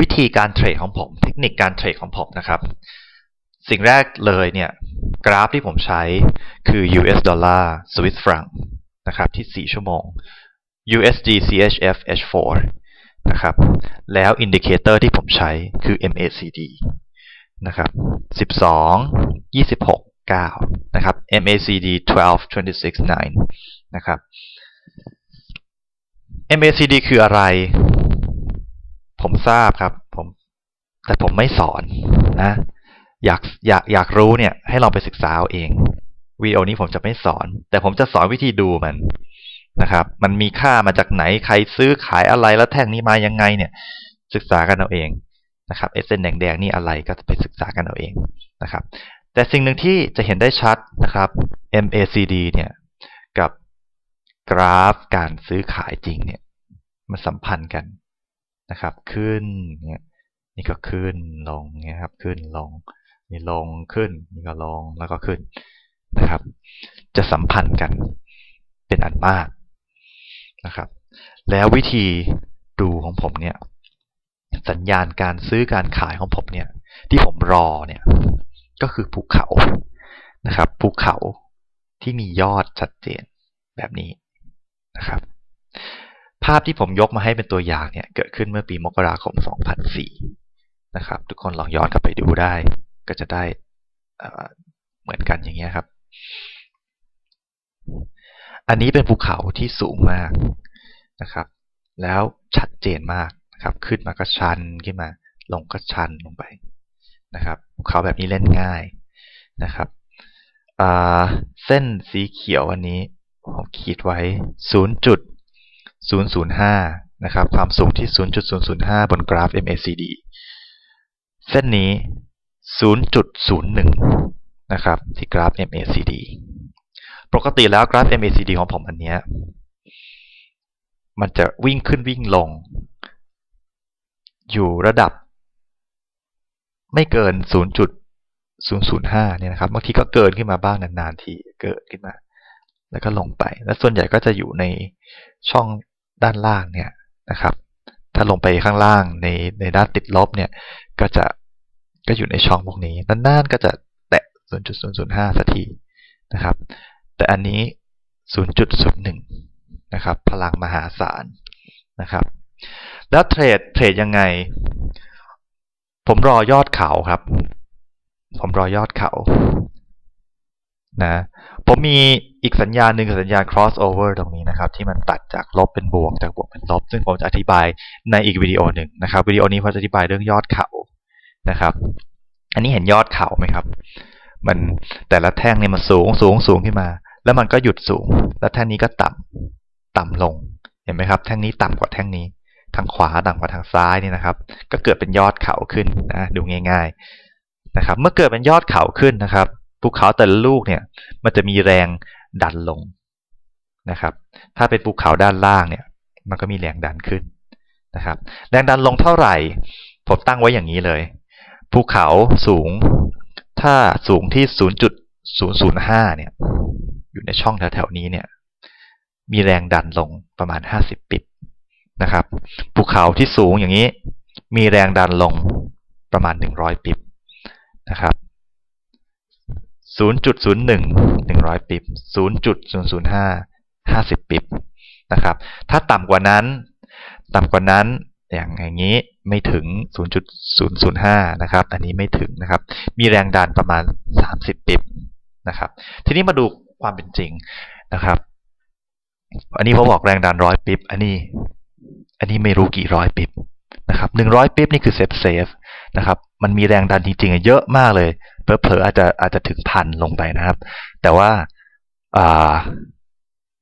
วิธีการเทรดของผม เทคนิคการเทรดของผมนะครับ สิ่งแรกเลยเนี่ยกราฟที่ผมใช้คือ US ดอลลาร์สวิสฟรังนะครับที่ 4 ชั่วโมง USD CHF H4 นะครับแล้วอินดิเคเตอร์ที่ผมใช้คือ MACD นะครับ 12 26 9 นะครับ MACD 12 26 9 นะครับ MACD คืออะไร ผมทราบครับ ผมแต่ผมไม่สอนนะ อยากอยากอยากรู้เนี่ย ให้ลองไปศึกษาเอาเองวิดีโอนี้ผมจะไม่สอน แต่ผมจะสอนวิธีดูมันนะครับ มันมีค่ามาจากไหนใครซื้อขายอะไรแล้วแท่งนี้มายังไงเนี่ย ศึกษากันเอาเองนะครับเส้นแดงๆนี่อะไรก็ไปศึกษากันเอาเองนะครับ แต่สิ่งหนึ่งที่จะเห็นได้ชัดนะครับ MACD เนี่ยกับกราฟการซื้อขายจริงเนี่ยมันสัมพันธ์กัน นะครับ ขึ้นเนี่ยนี่ก็ขึ้นลงเนี่ยครับ ขึ้นลง นี่ลงขึ้น นี่ก็ลงแล้วก็ขึ้นนะครับ จะสัมพันธ์กันเป็นอันมากนะครับ แล้ววิธีดูของผมเนี่ยสัญญาณการซื้อการขายของผมเนี่ย ที่ผมรอเนี่ยก็คือภูเขานะครับภูเขาที่มียอดชัดเจนแบบนี้นะครับ ภาพที่ผมยกมาให้เป็นตัวอย่างเนี่ยเกิดขึ้นเมื่อปีมกราคม 2004 นะครับ ทุกคนลองย้อนกลับไปดูได้ ก็จะได้เหมือนกันอย่างเงี้ยครับ อันนี้เป็นภูเขาที่สูงมากนะครับ แล้วชัดเจนมากนะครับ ขึ้นมาก็ชันขึ้นมา ลงก็ชันลงไปนะครับภูเขาแบบนี้เล่นง่ายนะครับเส้นสีเขียวอันนี้ผมขีดไว้ 0.005 นะครับ ความสูงที่ 0.005 บนกราฟ MACD เส้นนี้ 0.01 นะครับ ที่กราฟ MACD ปกติแล้วกราฟ MACD ของผมอันนี้มันจะวิ่งขึ้นวิ่งลง อยู่ระดับ ไม่เกิน 0.005 เนี่ยนะครับ บางทีก็เกินขึ้นมาบ้างนานๆทีเกิดขึ้นมา แล้วก็ลงไป แล้วส่วนใหญ่ก็จะอยู่ในช่อง ด้านล่างเนี่ยนะครับ ถ้าลงไปข้างล่างในในด้านติดลบเนี่ยก็จะก็อยู่ในช่องพวกนี้นานๆก็จะแตะ 0.005สักทีนะครับ แต่อันนี้ 0.01 นะครับ พลังมหาศาลนะครับ แล้วเทรดเทรดยังไง ผมรอยอดเขาครับ ผมรอยอดเขานะ ผมมีอีกสัญญาณหนึ่งสัญญาณ crossover ตรงนี้นะครับ ที่มันตัดจากลบเป็นบวกจากบวกเป็นลบ ซึ่งผมจะอธิบายในอีกวิดีโอหนึ่งนะครับวิดีโอนี้ผมจะอธิบายเรื่องยอดเขานะครับ อันนี้เห็นยอดเขาไหมครับ มันแต่ละแท่งเนี่ยมันสูงสูงสูงขึ้นมา แล้วมันก็หยุดสูง แล้วแท่งนี้ก็ต่ำต่ำลงเห็นไหมครับ แท่งนี้ต่ำกว่าแท่งนี้ ทางขวาต่ำกว่าทางซ้ายนี่นะครับ ก็เกิดเป็นยอดเขาขึ้นนะดูง่าย ๆนะครับ เมื่อเกิดเป็นยอดเขาขึ้นนะครับ ภูเขาแต่ละลูกเนี่ยมันจะมีแรงดันลงนะครับ ถ้าเป็นภูเขาด้านล่างเนี่ย มันก็มีแรงดันขึ้นนะครับ แรงดันลงเท่าไหร่ ผมตั้งไว้อย่างนี้เลย ภูเขาสูง ถ้าสูงที่ 0.005 เนี่ย อยู่ในช่องแถวๆนี้เนี่ย มีแรงดันลงประมาณ 50 ปิบนะครับ ภูเขาที่สูงอย่างนี้ มีแรงดันลงประมาณ 100 ปิบนะครับ 0.01 100 ปิบ0.005 50 ปิบนะครับ ถ้าต่ำกว่านั้น ต่ำกว่านั้นอย่างอย่างนี้ไม่ถึง 0.005 นะครับ อันนี้ไม่ถึงนะครับ มีแรงดันประมาณ 30 ปิบนะครับ ทีนี้มาดูความเป็นจริงนะครับ อันนี้ผมบอกแรงดันร้อยปิบ อันนี้ อันนี้ไม่รู้กี่ร้อยปิบนะครับหนึ่งร้อยปิบนี่คือเซฟเซฟนะครับ มันมีแรงดันจริงๆเยอะมากเลย เผลอๆอาจจะอาจจะถึงพันลงไปนะครับ แต่ว่า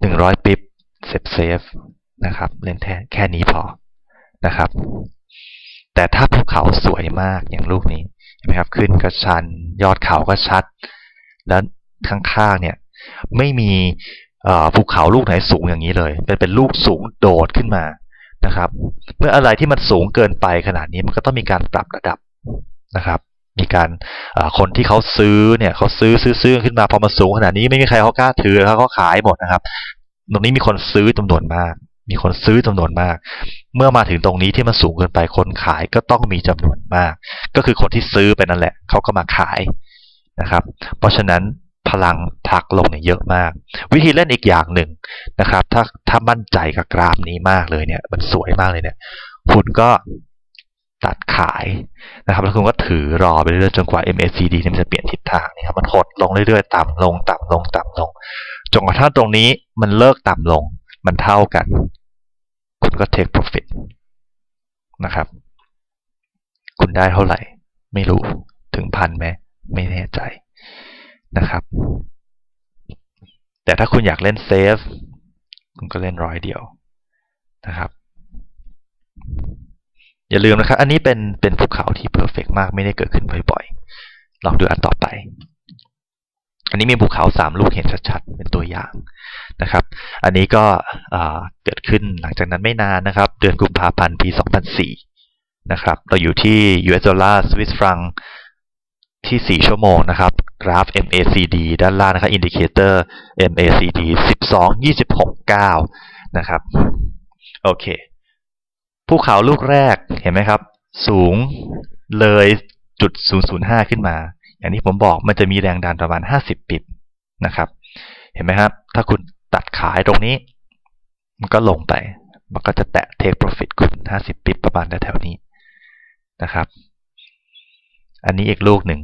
หนึ่งร้อยปิบเซฟเซฟนะครับ เล่นแค่แค่นี้พอนะครับ แต่ถ้าภูเขาสวยมากอย่างลูกนี้เห็นไหมครับ ขึ้นก็ชัน ยอดเขาก็ชัด แล้วข้างๆเนี่ยไม่มีภูเขาลูกไหนสูงอย่างนี้เลย เป็นเป็นลูกสูงโดดขึ้นมานะครับ เมื่ออะไรที่มันสูงเกินไปขนาดนี้มันก็ต้องมีการปรับระดับนะครับ มีการคนที่เขาซื้อเนี่ยเขาซื้อซื้อซื้อขึ้นมาพอมาสูงขนาดนี้ไม่มีใครเขากล้าถือเขาเขาขายหมดนะครับ ตรงนี้มีคนซื้อจำนวนมาก มีคนซื้อจำนวนมาก เมื่อมาถึงตรงนี้ที่มันสูงเกินไปคนขายก็ต้องมีจำนวนมาก ก็คือคนที่ซื้อไปนั่นแหละเขาก็มาขายนะครับ เพราะฉะนั้นพลังผลักลงเนี่ยเยอะมาก วิธีเล่นอีกอย่างหนึ่งนะครับ ถ้าถ้ามั่นใจกับกราฟนี้มากเลยเนี่ย มันสวยมากเลยเนี่ย คุณก็ ตัดขายนะครับแล้วคุณก็ถือรอไปเรื่อยๆจนกว่า MACD เนี่ยมันจะเปลี่ยนทิศทางนะครับมันหดลงเรื่อยๆ ต่ำลงต่ำลงต่ำลงจนกระทั่งตรงนี้มันเลิกต่ำลงมันเท่ากัน คุณก็ take profit นะครับ คุณได้เท่าไหร่ ไม่รู้ถึงพันไหมไม่แน่ใจนะครับ แต่ถ้าคุณอยากเล่นเซฟคุณก็เล่นร้อยเดียวนะครับ อย่าลืมนะครับ อันนี้เป็นเป็นภูเขาที่เพอร์เฟกมากไม่ได้เกิดขึ้นบ่อยๆลองดูอันต่อไป อันนี้มีภูเขาสามลูกเห็นชัดๆ เป็นตัวอย่างนะครับ อันนี้ก็เกิดขึ้นหลังจากนั้นไม่นานนะครับ เดือนกุมภาพันธ์ปี 2004 นะครับ เราอยู่ที่ US dollar Swiss franc ที่ 4 ชั่วโมงนะครับ กราฟ MACD ด้านล่างนะครับอินดิเคเตอร์ MACD 12 26 9 นะครับ โอเค ภูเขาลูกแรกเห็นไหมครับ สูงเลยจุด005 ขึ้นมา อย่างที่ผมบอกมันจะมีแรงดันประมาณ 50 ปิบนะครับ เห็นไหมครับ ถ้าคุณตัดขายตรงนี้ มันก็ลงไป มันก็จะแตะ take profit คุณ 50 ปิบประมาณแถวๆนี้นะครับ อันนี้อีกลูกหนึ่ง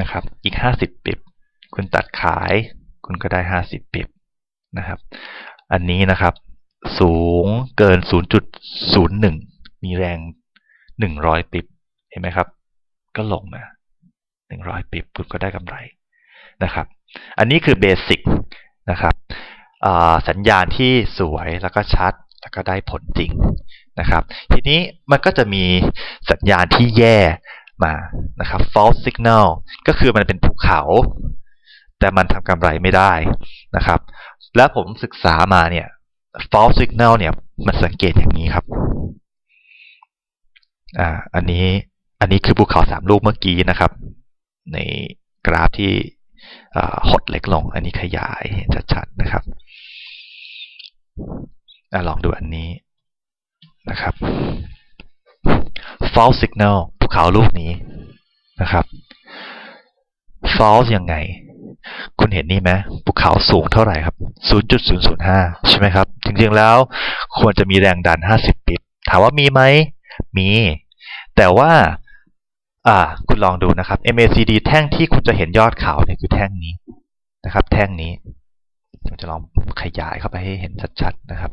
นะครับ อีก 50 ปิบคุณตัดขาย คุณก็ได้ 50 ปิบนะครับ อันนี้นะครับ สูงเกิน 0.01 มีแรง 100 ปิบเห็นไหมครับ ก็ลงมา 100 ปิบคุณก็ได้กำไรนะครับ อันนี้คือเบสิกนะครับสัญญาณที่สวยแล้วก็ชัดแล้วก็ได้ผลจริงนะครับ ทีนี้มันก็จะมีสัญญาณที่แย่มานะครับ false signal ก็คือมันเป็นภูเขา แต่มันทำกำไรไม่ได้นะครับ แล้วผมศึกษามาเนี่ย false signal เนี่ยมันสังเกตอย่างนี้ครับอ่าอันนี้อันนี้คือภูเขาสามลูกเมื่อกี้นะครับ ในกราฟที่หดเล็กลง อันนี้ขยายชัดๆนะครับอลองดูอันนี้นะครับ false signal ภูเขาลูกนี้นะครับ false ยังไง คุณเห็นนี่ไหมภูเขาสูงเท่าไหร่ครับ 0.005 ใช่ไหมครับ จริงๆแล้วควรจะมีแรงดัน 50 ปิบถามว่ามีไหม มี แต่ว่าอ่าคุณลองดูนะครับ MACD แท่งที่คุณจะเห็นยอดเขาเนี่ยคือแท่งนี้นะครับ แท่งนี้ผมจะลองขยายเข้าไปให้เห็นชัดๆนะครับ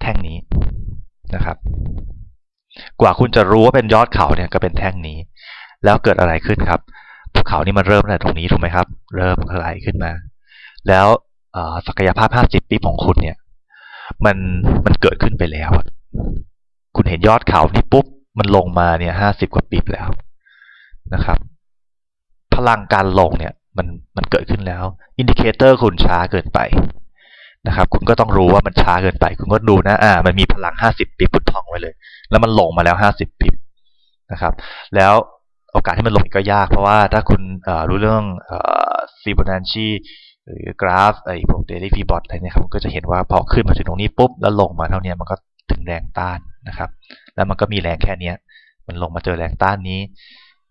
แท่งนี้นะครับ กว่าคุณจะรู้ว่าเป็นยอดเขาเนี่ยก็เป็นแท่งนี้ แล้วเกิดอะไรขึ้นครับ ภูเขานี่มันเริ่มตั้งแต่ตรงนี้ถูกไหมครับ เริ่มไหลขึ้นมา แล้วศักยภาพ 50 ปีของคุณเนี่ย มันมันเกิดขึ้นไปแล้ว คุณเห็นยอดเขานี่ปุ๊บ มันลงมาเนี่ย50กว่าปีแล้วนะครับ พลังการลงเนี่ยมันมันเกิดขึ้นแล้ว อินดิเคเตอร์คุณช้าเกินไปนะครับ คุณก็ต้องรู้ว่ามันช้าเกินไป คุณก็ดูนะอ่า มันมีพลัง 50 ปีพุทท่องไว้เลย แล้วมันลงมาแล้ว 50 ปีนะครับ แล้ว โอกาสที่มันลงก็ยาก เพราะว่าถ้าคุณรู้เรื่องฟิโบนัชชีหรือกราฟไอ้พวกเดลี่ฟีบอทอะไรเนี่ยครับก็จะเห็นว่าพอขึ้นมาถึงตรงนี้ปุ๊บแล้วลงมาเท่านี้มันก็ถึงแรงต้านนะครับ แล้วมันก็มีแรงแค่นี้มันลงมาเจอแรงต้านนี้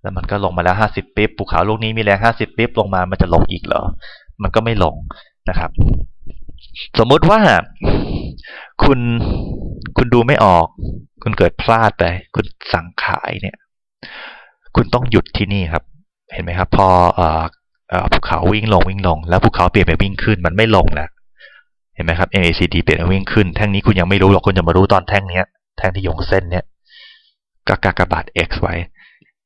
แล้วมันก็ลงมาแล้วห้าสิบปิ๊บภูเขาลูกนี้มีแรงห้าสิบปิ๊บลงมามันจะลงอีกเหรอ มันก็ไม่ลงนะครับ สมมุติว่าคุณคุณดูไม่ออก คุณเกิดพลาดไป คุณสั่งขายเนี่ย คุณต้องหยุดที่นี่ครับ เห็นไหมครับพอเอ่อภูเขาวิ่งลงวิ่งลง แล้วภูเขาเปลี่ยนไปวิ่งขึ้นมันไม่ลงแล้วเห็นไหมครับ MACD เปลี่ยนไปวิ่งขึ้น แท่งนี้คุณยังไม่รู้หรอกคุณจะมารู้ตอนแท่งเนี้ย แท่งที่ยงเส้นเนี้ยก็กากบาท X ไว้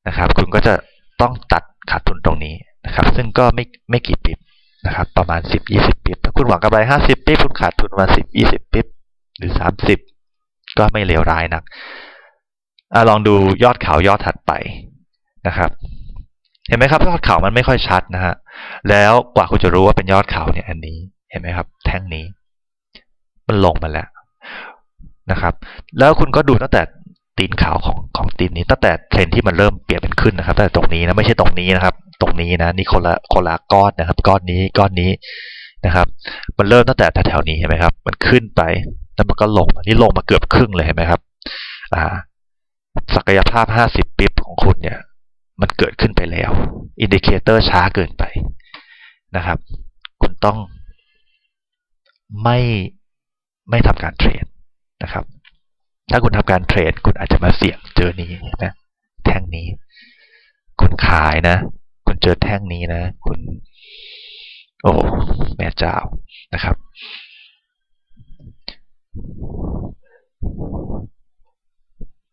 นะครับ คุณก็จะต้องตัดขาดทุนตรงนี้นะครับ ซึ่งก็ไม่ไม่กี่ปิบนะครับ ประมาณ 10 20 ปิบถ้าคุณหวังกำไร 50 ปิบคุณขาดทุนมา10 20 ปิบหรือ 30 ก็ไม่เลวร้ายนักอลองดูยอดเขายอดถัดไป นะครับ เห็นไหมครับยอดเขามันไม่ค่อยชัดนะฮะแล้วกว่าคุณจะรู้ว่าเป็นยอดเขาเนี่ยอันนี้เห็นไหมครับ แท่งนี้ มันลงมาแล้วนะครับ แล้วคุณก็ดูตั้งแต่ตีนขาวของของตีนนี้ตั้งแต่เทรนที่มันเริ่มเปลี่ยนเป็นขึ้นนะครับตั้งแต่ตรงนี้นะไม่ใช่ตรงนี้นะครับ ตรงนี้นะนี่คนละคนละก้อนนะครับ ก้อนนี้ก้อนนี้นะครับ มันเริ่มตั้งแต่แถวๆนี้เห็นไหมครับ มันขึ้นไปแล้วมันก็ลงนนี้ลงมาเกือบครึ่งเลยเห็นไหมครับ อ่า ศักยภาพ 50 ปิบของคุณเนี่ย มันเกิดขึ้นไปแล้ว อินดิเคเตอร์ช้าเกินไปนะครับ คุณต้องไม่ไม่ทำการเทรดนะครับ ถ้าคุณทำการเทรด คุณอาจจะมาเสี่ยงเจอนี้นะแท่งนี้ คุณขายนะ คุณเจอแท่งนี้นะ คุณ โอ้แม่เจ้านะครับ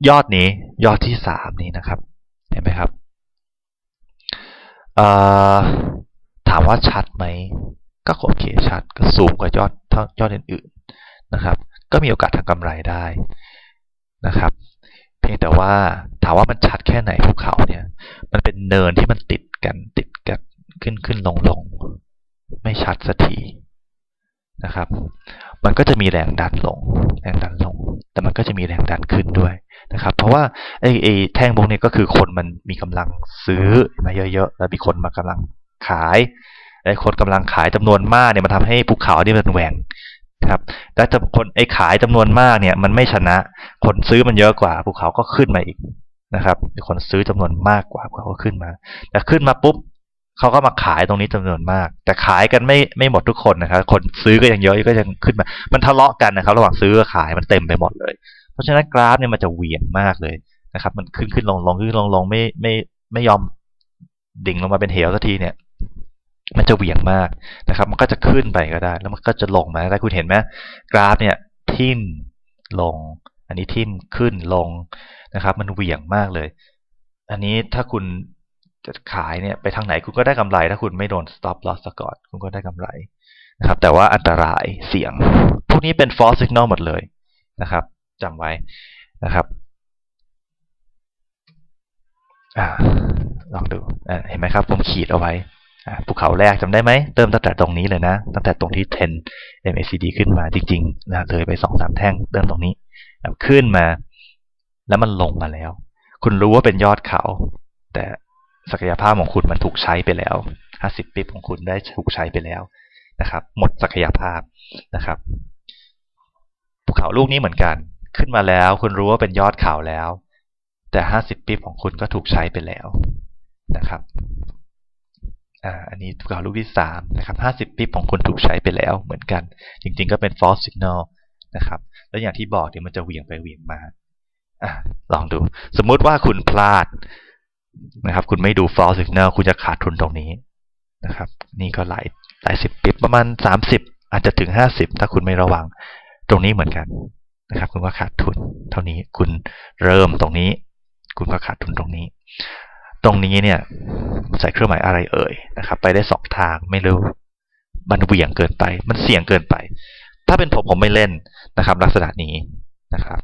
ยอดนี้ยอดที่สามนี้นะครับ เห็นไหมครับ ถามว่าชัดไหมก็โอเคชัดก็สูงกว่ายอดยอดอื่นๆนะครับ ก็มีโอกาสทางกำไรได้นะครับ เพียงแต่ว่าถามว่ามันชัดแค่ไหนภูเขาเนี่ย มันเป็นเนินที่มันติดกันติดกันขึ้นขึ้นลงลงไม่ชัดสักทีนะครับ มันก็จะมีแรงดันลง แรงดันลง แต่มันก็จะมีแรงดันขึ้นด้วย นะครับ เพราะว่าไอ้ไอ้แท่งพวกนี้ก็คือคนมันมีกำลังซื้อมาเยอะๆ แล้วมีคนมากำลังขายไอ้คนกำลังขายจำนวนมากเนี่ยมันทำให้ภูเขานี่มันแหว่งครับแล้วคนไอ้ขายจำนวนมากเนี่ยมันไม่ชนะ คนซื้อมันเยอะกว่าภูเขาก็ขึ้นมาอีกนะครับมีคนซื้อจำนวนมากกว่าเขาก็ขึ้นมา แต่ขึ้นมาปุ๊บเขาก็มาขายตรงนี้จำนวนมาก แต่ขายกันไม่ไม่หมดทุกคนนะครับ คนซื้อก็ยังเยอะก็ยังขึ้นมา มันทะเลาะกันนะครับ ระหว่างซื้อกับขายมันเต็มไปหมดเลย เพราะฉะนั้นกราฟเนี่ยมันจะเหวี่ยงมากเลยนะครับ มันขึ้นขึ้นลงลงขึ้นลงลงไม่ไม่ไม่ยอมดิ่งลงมาเป็นเหวสักทีเนี่ย มันจะเหวี่ยงมากนะครับ มันก็จะขึ้นไปก็ได้ แล้วมันก็จะลงมาได้คุณเห็นไหมกราฟเนี่ยทิ่มลง อันนี้ทิ่มขึ้นลงนะครับ มันเหวี่ยงมากเลย อันนี้ถ้าคุณจะขายเนี่ยไปทางไหนคุณก็ได้กำไร ถ้าคุณไม่โดน stop loss ซะก่อนคุณก็ได้กำไรนะครับ แต่ว่าอันตรายเสี่ยง พวกนี้เป็น false signal หมดเลยนะครับ จำไว้นะครับอลองดูเห็นไหมครับ ผมขีดเอาไว้ภูเขาแรกจำได้ไหมเติมตั้งแต่ตรงนี้เลยนะ ตั้งแต่ตรงที่ 10 MACD ขึ้นมาจริงๆนะเลยไปสองสามแท่งเติมตรงนี้ขึ้นมา แล้วมันลงมาแล้ว คุณรู้ว่าเป็นยอดเขา แต่ศักยภาพของคุณมันถูกใช้ไปแล้ว 50ปิบของคุณได้ถูกใช้ไปแล้วนะครับ หมดศักยภาพนะครับภูเขาลูกนี้เหมือนกัน ขึ้นมาแล้ว คุณรู้ว่าเป็นยอดเขาแล้ว แต่ 50ปิบของคุณก็ถูกใช้ไปแล้วนะครับอันนี้ภูเขาลูกที่สามนะครับห้าสิบปิบของคุณถูกใช้ไปแล้วเหมือนกัน จริงๆ ก็เป็น false signal นะครับ แล้วอย่างที่บอกเดี๋ยวมันจะเหวี่ยงไปเหวี่ยงมาอลองดู สมมุติว่าคุณพลาดนะครับ คุณไม่ดู false signal คุณจะขาดทุนตรงนี้นะครับ นี่ก็หลายหลายสิบปิบประมาณสามสิบอาจจะถึงห้าสิบถ้าคุณไม่ระวัง ตรงนี้เหมือนกัน นะครับ คุณก็ขาดทุน เท่านี้คุณเริ่มตรงนี้ คุณก็ขาดทุนตรงนี้ ตรงนี้เนี่ยใส่เครื่องหมายอะไรเอ่ยนะครับ ไปได้สองทางไม่รู้มันเหวี่ยงเกินไป มันเสี่ยงเกินไป ถ้าเป็นผมผมไม่เล่นนะครับ ลักษณะนี้นะครับ